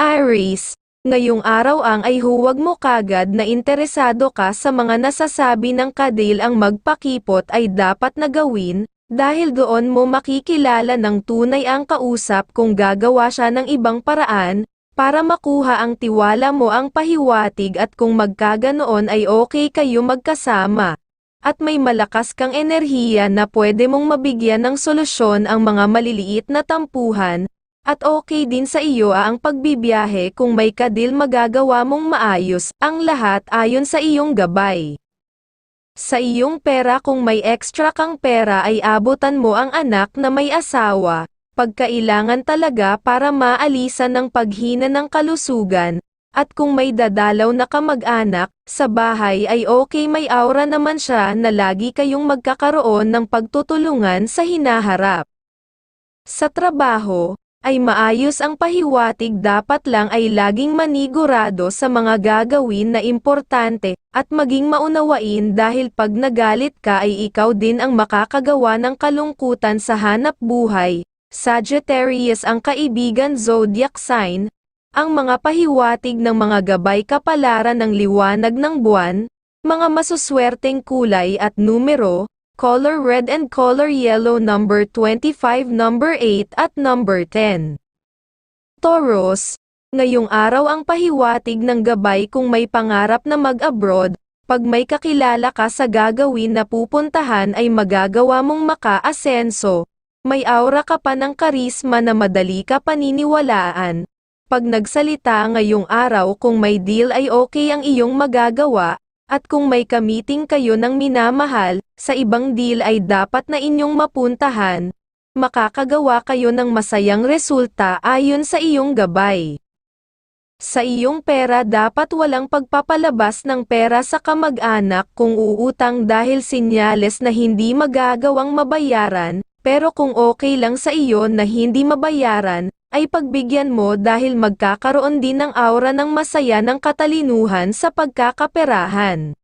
Aries, ngayong araw ang ay huwag mo kagad na interesado ka sa mga nasasabi ng kadil ang magpakipot ay dapat na gawin, dahil doon mo makikilala ng tunay ang kausap kung gagawa siya ng ibang paraan, para makuha ang tiwala mo ang pahiwatig at kung magkaganoon ay okay kayo magkasama. At may malakas kang enerhiya na pwede mong mabigyan ng solusyon ang mga maliliit na tampuhan, at okay din sa iyo ang pagbibiyahe kung may kadil magagawa mong maayos, ang lahat ayon sa iyong gabay. Sa iyong pera kung may extra kang pera ay abutan mo ang anak na may asawa, pagkailangan talaga para maalisan ng paghina ng kalusugan, at kung may dadalaw na kamag-anak, sa bahay ay okay may aura naman siya na lagi kayong magkakaroon ng pagtutulungan sa hinaharap. Sa trabaho, ay maayos ang pahiwatig dapat lang ay laging manigurado sa mga gagawin na importante, at maging maunawain dahil pag nagalit ka ay ikaw din ang makakagawa ng kalungkutan sa hanap buhay. Sagittarius ang kaibigan zodiac sign, ang mga pahiwatig ng mga gabay kapalaran ng liwanag ng buwan, mga masuswerteng kulay at numero, color red and color yellow number 25 number 8 at number 10. Taurus, ngayong araw ang pahiwatig ng gabay kung may pangarap na mag-abroad, pag may kakilala ka sa gagawin na pupuntahan ay magagawa mong maka-asenso, may aura ka pa ng karisma na madali ka paniniwalaan, pag nagsalita ngayong araw kung may deal ay okay ang iyong magagawa, at kung may kamiting kayo ng minamahal, sa ibang deal ay dapat na inyong mapuntahan, makakagawa kayo ng masayang resulta ayon sa iyong gabay. Sa iyong pera dapat walang pagpapalabas ng pera sa kamag-anak kung uutang dahil sinyales na hindi magagawang mabayaran, pero kung okay lang sa iyo na hindi mabayaran, ay pagbigyan mo dahil magkakaroon din ng aura ng masaya ng katalinuhan sa pagkakaperahan.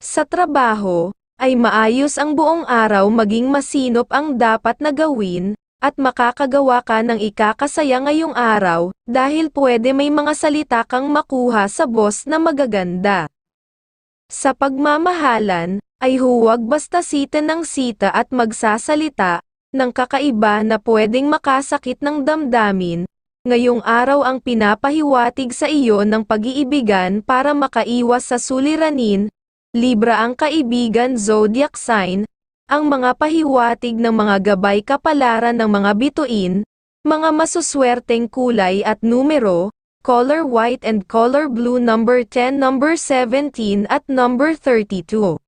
Sa trabaho, ay maayos ang buong araw maging masinop ang dapat na gawin, at makakagawa ka ng ikakasaya ngayong araw, dahil pwede may mga salita kang makuha sa boss na magaganda. Sa pagmamahalan, ay huwag basta sita ng sita at magsasalita, ng kakaiba na pwedeng makasakit ng damdamin, ngayong araw ang pinapahiwatig sa iyo ng pag-iibigan para makaiwas sa suliranin, Libra ang kaibigan zodiac sign, ang mga pahiwatig ng mga gabay kapalaran ng mga bituin, mga masuswerteng kulay at numero, color white and color blue number 10 number 17 at number 32.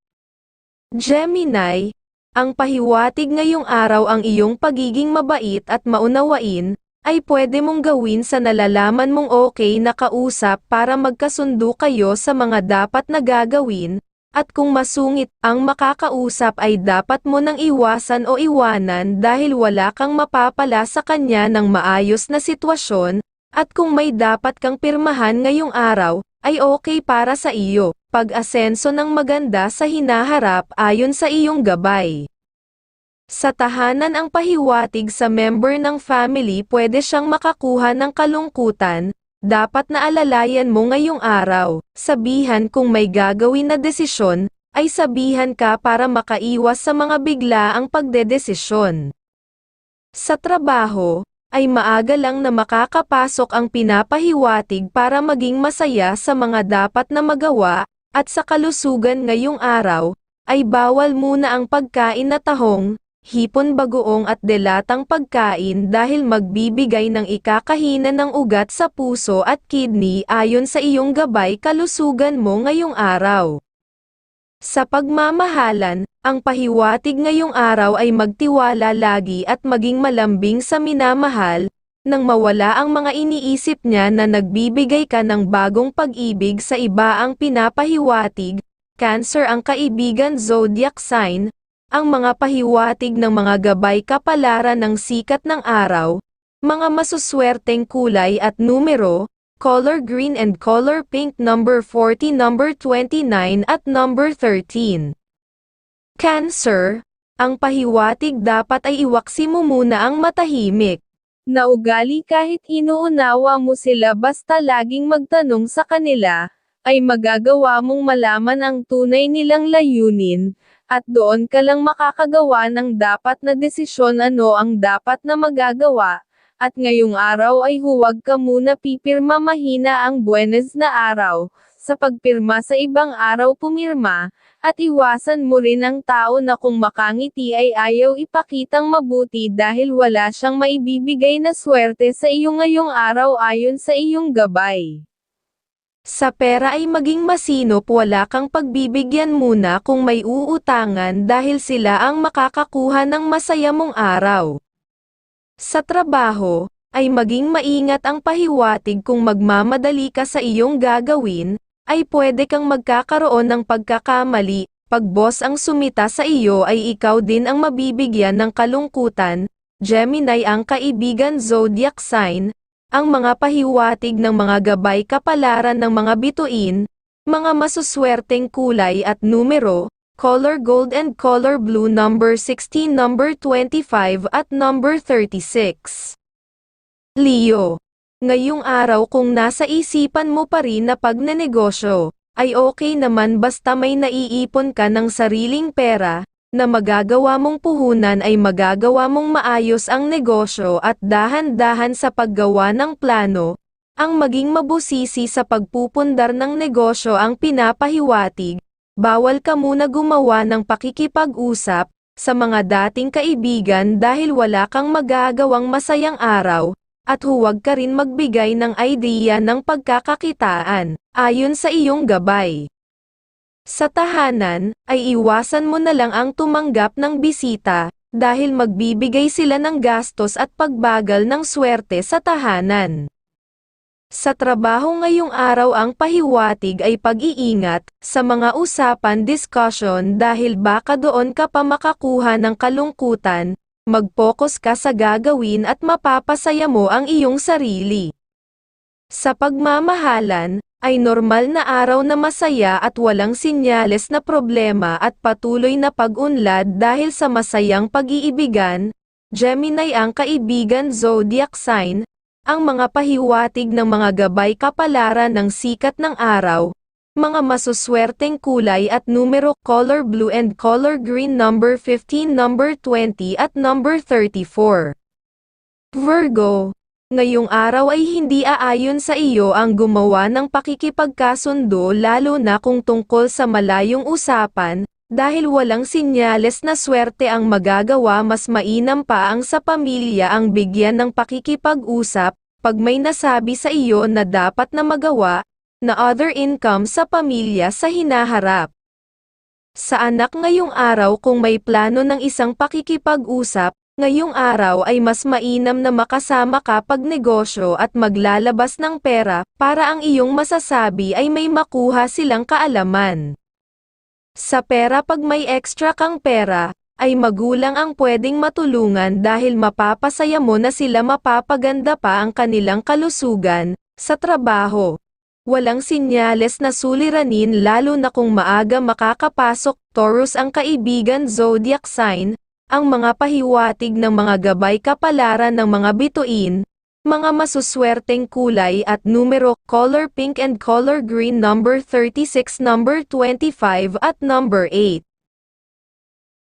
Gemini, ang pahiwatig ngayong araw ang iyong pagiging mabait at maunawain, ay pwede mong gawin sa nalalaman mong okay na kausap para magkasundo kayo sa mga dapat na gagawin, at kung masungit ang makakausap ay dapat mo nang iwasan o iwanan dahil wala kang mapapala sa kanya ng maayos na sitwasyon, at kung may dapat kang pirmahan ngayong araw, ay okay para sa iyo, pag-asenso ng maganda sa hinaharap ayon sa iyong gabay. Sa tahanan ang pahiwatig sa member ng family pwede siyang makakuha ng kalungkutan, dapat na alalayan mo ngayong araw, sabihan kung may gagawin na desisyon, ay sabihan ka para makaiwas sa mga bigla ang pagdedesisyon. Sa trabaho, ay maaga lang na makakapasok ang pinapahiwatig para maging masaya sa mga dapat na magawa, at sa kalusugan ngayong araw, ay bawal muna ang pagkain na tahong, hipon bagoong at delatang pagkain dahil magbibigay ng ikakahina ng ugat sa puso at kidney ayon sa iyong gabay kalusugan mo ngayong araw. Sa pagmamahalan, ang pahiwatig ngayong araw ay magtiwala lagi at maging malambing sa minamahal, nang mawala ang mga iniisip niya na nagbibigay ka ng bagong pag-ibig sa iba ang pinapahiwatig, Cancer ang kaibigan zodiac sign, ang mga pahiwatig ng mga gabay kapalaran ng sikat ng araw, mga masuswerteng kulay at numero, color green and color pink number 40 number 29 at number 13. Cancer, ang pahiwatig dapat ay iwaksi mo muna ang matahimik. na ugali kahit inuunawa mo sila basta laging magtanong sa kanila, ay magagawa mong malaman ang tunay nilang layunin, at doon ka lang makakagawa ng dapat na desisyon ano ang dapat na magagawa, at ngayong araw ay huwag ka muna pipirma mahina ang buenas na araw, sa pagpirma sa ibang araw pumirma, at iwasan mo rin ang tao na kung makangiti ay ayaw ipakitang mabuti dahil wala siyang maibibigay na swerte sa iyo ngayong araw ayon sa iyong gabay. Sa pera ay maging masinop wala kang pagbibigyan muna kung may uutangan dahil sila ang makakakuha ng masaya mong araw. Sa trabaho, ay maging maingat ang pahiwatig kung magmamadali ka sa iyong gagawin, ay pwede kang magkakaroon ng pagkakamali, pag boss ang sumita sa iyo ay ikaw din ang mabibigyan ng kalungkutan, Gemini ang kaibigan zodiac sign, ang mga pahiwatig ng mga gabay kapalaran ng mga bituin, mga masuswerteng kulay at numero, color gold and color blue number 16 number 25 at number 36. Leo Ngayong araw kung nasa isipan mo pa rin na pagnenegosyo, ay okay naman basta may naiipon ka ng sariling pera, na magagawa mong puhunan ay magagawa mong maayos ang negosyo at dahan-dahan sa paggawa ng plano, ang maging mabusisi sa pagpupundar ng negosyo ang pinapahiwatig, bawal ka muna gumawa ng pakikipag-usap, sa mga dating kaibigan dahil wala kang magagawang masayang araw, at huwag ka rin magbigay ng idea ng pagkakakitaan, ayon sa iyong gabay. Sa tahanan, ay iwasan mo na lang ang tumanggap ng bisita, dahil magbibigay sila ng gastos at pagbagal ng swerte sa tahanan. Sa trabaho ngayong araw ang pahiwatig ay pag-iingat, sa mga usapan discussion dahil baka doon ka pa makakuha ng kalungkutan, mag-focus ka sa gagawin at mapapasaya mo ang iyong sarili. Sa pagmamahalan, ay normal na araw na masaya at walang sinyales na problema at patuloy na pag-unlad dahil sa masayang pag-iibigan, Gemini ang kaibigan zodiac sign, ang mga pahiwatig ng mga gabay kapalaran ng sikat ng araw, mga masuswerteng kulay at numero color blue and color green number 15 number 20 at number 34. Virgo, ngayong araw ay hindi aayon sa iyo ang gumawa ng pakikipagkasundo lalo na kung tungkol sa malayong usapan, dahil walang sinyales na swerte ang magagawa mas mainam pa ang sa pamilya ang bigyan ng pakikipag-usap, pag may nasabi sa iyo na dapat na magawa, na other income sa pamilya sa hinaharap. Sa anak ngayong araw kung may plano ng isang pakikipag-usap, ngayong araw ay mas mainam na makasama ka pag negosyo at maglalabas ng pera para ang iyong masasabi ay may makuha silang kaalaman. Sa pera pag may extra kang pera, ay magulang ang pwedeng matulungan dahil mapapasaya mo na sila mapapaganda pa ang kanilang kalusugan, sa trabaho, Walang sinyales na suliranin lalo na kung maaga makakapasok, Taurus ang kaibigan zodiac sign, ang mga pahiwatig ng mga gabay kapalaran ng mga bituin, mga masuswerteng kulay at numero, color pink and color green number 36 number 25 at number 8.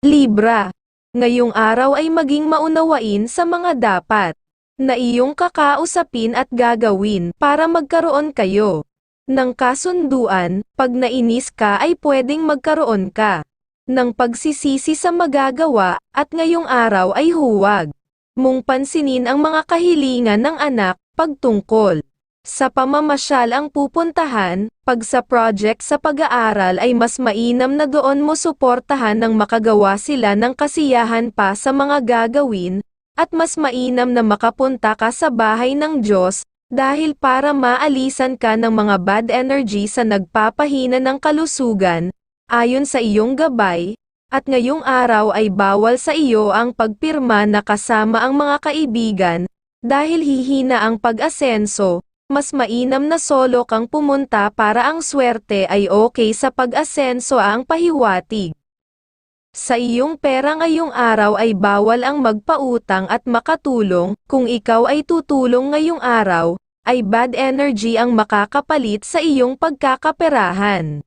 Libra. Ngayong araw ay maging maunawain sa mga dapat na iyong kakausapin at gagawin para magkaroon kayo ng kasunduan, pag nainis ka ay pwedeng magkaroon ka ng pagsisisi sa magagawa, at ngayong araw ay huwag mong pansinin ang mga kahilingan ng anak, pagtungkol sa pamamasyal ang pupuntahan, pag sa project sa pag-aaral ay mas mainam na doon mo suportahan ng makagawa sila ng kasiyahan pa sa mga gagawin, at mas mainam na makapunta ka sa bahay ng Diyos, dahil para maalisan ka ng mga bad energy sa nagpapahina ng kalusugan, ayon sa iyong gabay, at ngayong araw ay bawal sa iyo ang pagpirma na kasama ang mga kaibigan, dahil hihina ang pag-asenso, mas mainam na solo kang pumunta para ang swerte ay okay sa pag-asenso ang pahiwatig. Sa iyong pera ngayong araw ay bawal ang magpautang at makatulong, kung ikaw ay tutulong ngayong araw, ay bad energy ang makakapalit sa iyong pagkakaperahan.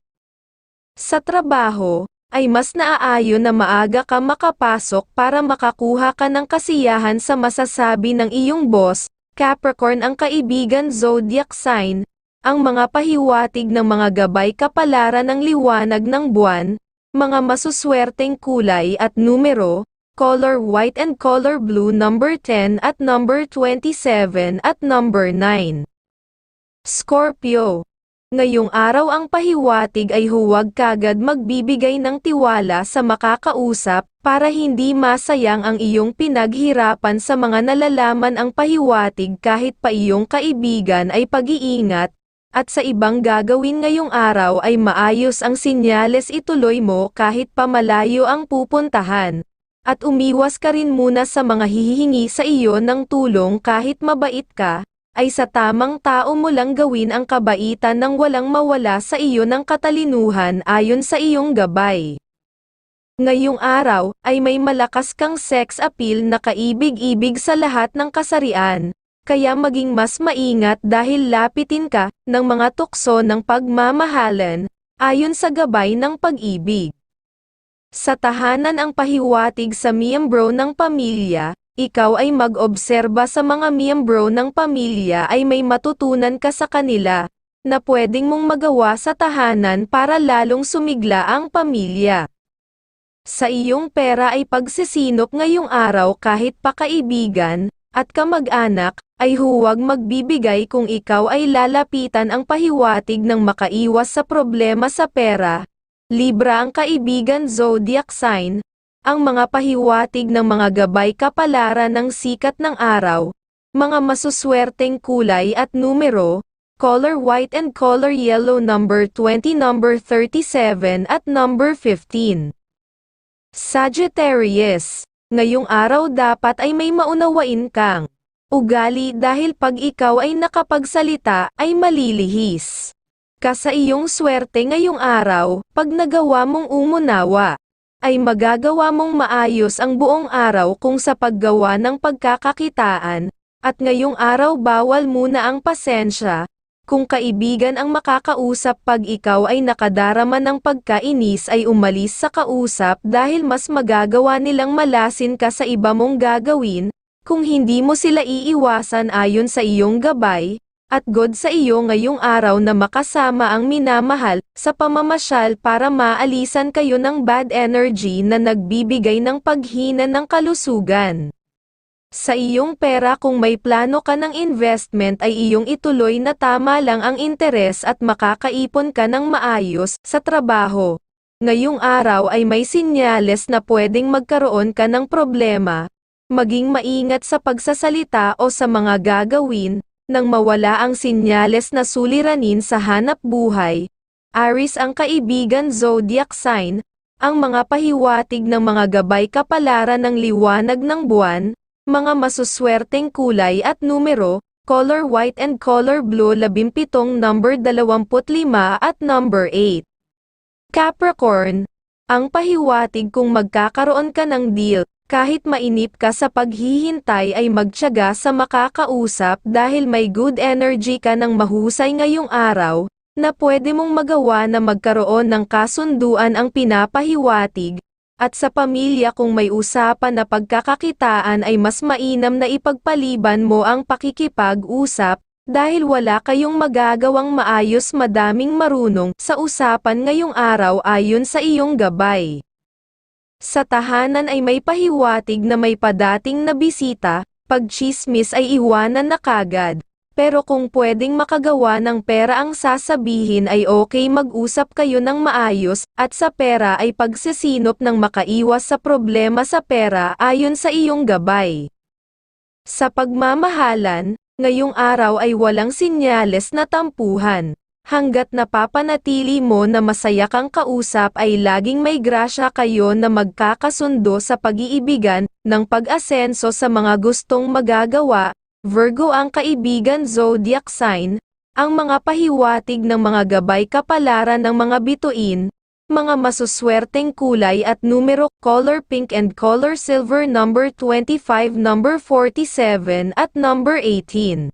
Sa trabaho, ay mas naaayon na maaga ka makapasok para makakuha ka ng kasiyahan sa masasabi ng iyong boss, Capricorn ang kaibigan zodiac sign, ang mga pahiwatig ng mga gabay kapalaran ng liwanag ng buwan, mga masuswerteng kulay at numero, color white and color blue number 10 at number 27 at number 9. Scorpio. Ngayong araw ang pahiwatig ay huwag kagad magbibigay ng tiwala sa makakausap para hindi masayang ang iyong pinaghirapan sa mga nalalaman ang pahiwatig kahit pa iyong kaibigan ay pag-iingat, at sa ibang gagawin ngayong araw ay maayos ang sinyales ituloy mo kahit pa malayo ang pupuntahan. At umiwas ka rin muna sa mga hihihingi sa iyo ng tulong kahit mabait ka, ay sa tamang tao mo lang gawin ang kabaitan nang walang mawala sa iyo ng katalinuhan ayon sa iyong gabay. Ngayong araw, ay may malakas kang sex appeal na kaibig-ibig sa lahat ng kasarian, kaya maging mas maingat dahil lapitin ka ng mga tukso ng pagmamahalan, ayon sa gabay ng pag-ibig. Sa tahanan ang pahiwatig sa miyembro ng pamilya, ikaw ay mag-obserba sa mga miyembro ng pamilya ay may matutunan ka sa kanila, na pwedeng mong magawa sa tahanan para lalong sumigla ang pamilya. Sa iyong pera ay pagsisinop ngayong araw kahit pa kaibigan, at kamag-anak, ay huwag magbibigay kung ikaw ay lalapitan ang pahiwatig ng makaiwas sa problema sa pera. Libra ang kaibigan zodiac sign, ang mga pahiwatig ng mga gabay kapalaran ng sikat ng araw, mga masuswerteng kulay at numero, color white and color yellow number 20 number 37 at number 15. Sagittarius, ngayong araw dapat ay may maunawain kang ugali dahil pag ikaw ay nakapagsalita ay malilihis ka sa iyong swerte ngayong araw, pag nagawa mong umunawa, ay magagawa mong maayos ang buong araw kung sa paggawa ng pagkakakitaan, at ngayong araw bawal muna ang pasensya, kung kaibigan ang makakausap pag ikaw ay nakadarama ng pagkainis ay umalis sa kausap dahil mas magagawa nilang malasin ka sa iba mong gagawin, kung hindi mo sila iiwasan ayon sa iyong gabay, at God sa iyo ngayong araw na makasama ang minamahal, sa pamamasyal para maalisan kayo ng bad energy na nagbibigay ng paghina ng kalusugan. Sa iyong pera kung may plano ka ng investment ay iyong ituloy na tama lang ang interes at makakaipon ka ng maayos sa trabaho. Ngayong araw ay may sinyales na pwedeng magkaroon ka ng problema. Maging maingat sa pagsasalita o sa mga gagawin, nang mawala ang sinyales na suliranin sa hanap buhay. Aris ang kaibigan zodiac sign, ang mga pahiwatig ng mga gabay kapalaran ng liwanag ng buwan, mga masuswerteng kulay at numero, color white and color blue 17 number 25 at number 8. Capricorn, ang pahiwatig kung magkakaroon ka ng deal, kahit mainip ka sa paghihintay ay magtyaga sa makakausap dahil may good energy ka ng mahusay ngayong araw, na pwede mong magawa na magkaroon ng kasunduan ang pinapahiwatig, at sa pamilya kung may usapan na pagkakakitaan ay mas mainam na ipagpaliban mo ang pakikipag-usap, dahil wala kayong magagawang maayos madaming marunong sa usapan ngayong araw ayon sa iyong gabay. Sa tahanan ay may pahiwatig na may padating na bisita, pag chismis ay iwanan na kagad. Pero kung pwedeng makagawa ng pera ang sasabihin ay okay mag-usap kayo ng maayos, at sa pera ay pagsisinop ng makaiwas sa problema sa pera ayon sa iyong gabay. Sa pagmamahalan, ngayong araw ay walang sinyales na tampuhan. Hanggat napapanatili mo na masaya kang kausap ay laging may grasya kayo na magkakasundo sa pag-iibigan, ng pag-asenso sa mga gustong magagawa, Virgo ang kaibigan zodiac sign, ang mga pahiwatig ng mga gabay kapalaran ng mga bituin, mga masuswerteng kulay at numero, color pink and color silver number 25, number 47 at number 18.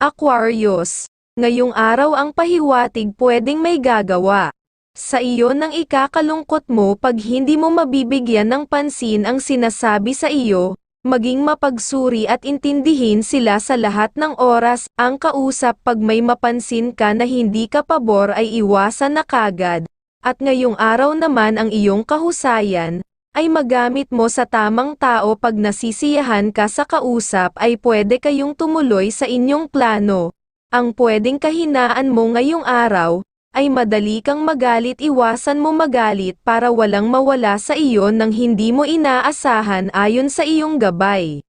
Aquarius, ngayong araw ang pahiwatig pwedeng may gagawa. Sa iyo nang ikakalungkot mo pag hindi mo mabibigyan ng pansin ang sinasabi sa iyo, maging mapagsuri at intindihin sila sa lahat ng oras, ang kausap pag may mapansin ka na hindi ka pabor ay iwasan na kagad, at ngayong araw naman ang iyong kahusayan, ay magamit mo sa tamang tao pag nasisiyahan ka sa kausap ay pwede kayong tumuloy sa inyong plano. Ang pwedeng kahinaan mo ngayong araw, ay madali kang magalit iwasan mo magalit para walang mawala sa iyo nang hindi mo inaasahan ayon sa iyong gabay.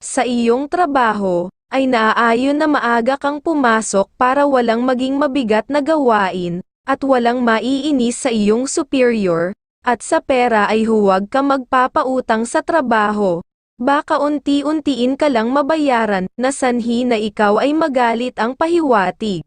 Sa iyong trabaho, ay naaayon na maaga kang pumasok para walang maging mabigat na gawain, at walang maiinis sa iyong superior, at sa pera ay huwag ka magpapautang sa trabaho. Baka unti-untiin ka lang mabayaran, na sanhi na ikaw ay magalit ang pahiwatig.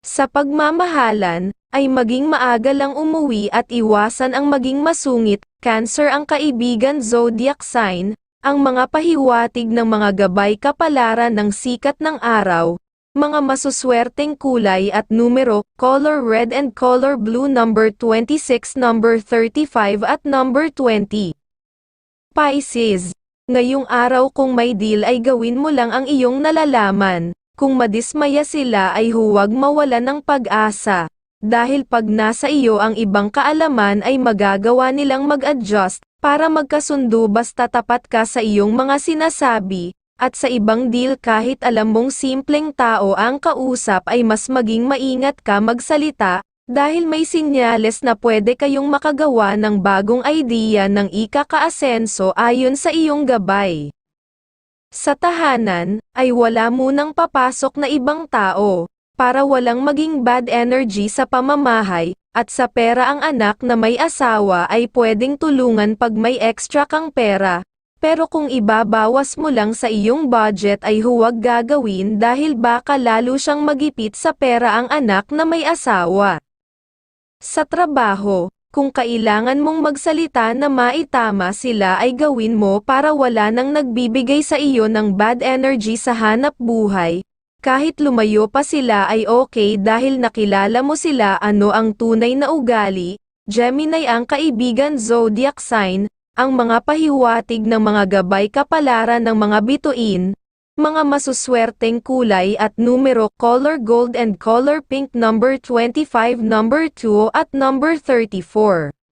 Sa pagmamahalan, ay maging maaga lang umuwi at iwasan ang maging masungit, cancer ang kaibigan zodiac sign, ang mga pahiwatig ng mga gabay kapalaran ng sikat ng araw, mga masuswerteng kulay at numero, color red and color blue number 26, number 35 at number 20. Pisces, ngayong araw kung may deal ay gawin mo lang ang iyong nalalaman, kung madismaya sila ay huwag mawala ng pag-asa, dahil pag nasa iyo ang ibang kaalaman ay magagawa nilang mag-adjust, para magkasundo basta tapat ka sa iyong mga sinasabi, at sa ibang deal kahit alam mong simpleng tao ang kausap ay mas maging maingat ka magsalita, dahil may sinyales na pwede kayong makagawa ng bagong idea ng ikakaasenso ayon sa iyong gabay. Sa tahanan, ay wala munang papasok na ibang tao, para walang maging bad energy sa pamamahay, at sa pera ang anak na may asawa ay pwedeng tulungan pag may extra kang pera, pero kung ibabawas mo lang sa iyong budget ay huwag gagawin dahil baka lalo siyang magipit sa pera ang anak na may asawa. Sa trabaho, kung kailangan mong magsalita na maitama sila ay gawin mo para wala nang nagbibigay sa iyo ng bad energy sa hanap buhay, kahit lumayo pa sila ay okay dahil nakilala mo sila ano ang tunay na ugali, Gemini ang kaibigan zodiac sign, ang mga pahiwatig ng mga gabay kapalaran ng mga bituin, mga masuswerteng kulay at numero color gold and color pink number 25 number 2 at number 34.